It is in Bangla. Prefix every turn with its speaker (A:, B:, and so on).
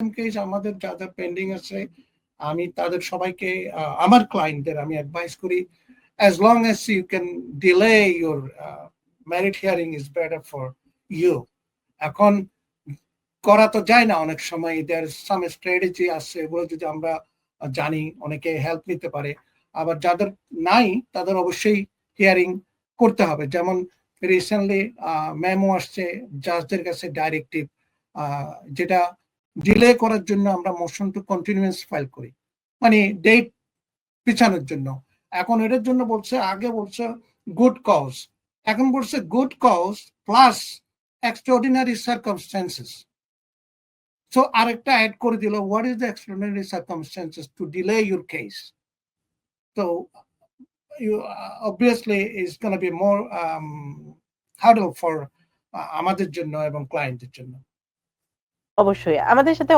A: কেস আমাদের যাদের পেন্ডিং আছে আমি তাদের সবাইকে আমার ক্লায়েন্টদের আমি অ্যাডভাইস করি long as you can delay your uh, merit hearing is better for you. এখন করা তো যায় না অনেক সময় দেয়ার সাম স্ট্র্যাটেজি আছে এগুলো যদি আমরা জানি অনেকে হেল্প নিতে পারে। আবার যাদের নাই তাদের অবশ্যই হিয়ারিং করতে হবে। যেমন রিসেন্টলি মেমো আসছে জাজদের কাছে ডাইরেক্টিভ যেটা ডিলে করার জন্য আমরা মোশন টু কন্টিনিউয়াস ফাইল করি। মানে ডেট পিছানোর জন্য। এখন এটার জন্য বলছে আগে বলছে গুড কজ এখন বলছে good cause plus extraordinary circumstances so আরেকটা অ্যাড করে দিল what is the extraordinary circumstances to delay your case তো going to be more um, hurdle for uh, আমাদের জন্য এবং ক্লায়েন্টের জন্য।
B: অবশ্যই। আমাদের সাথে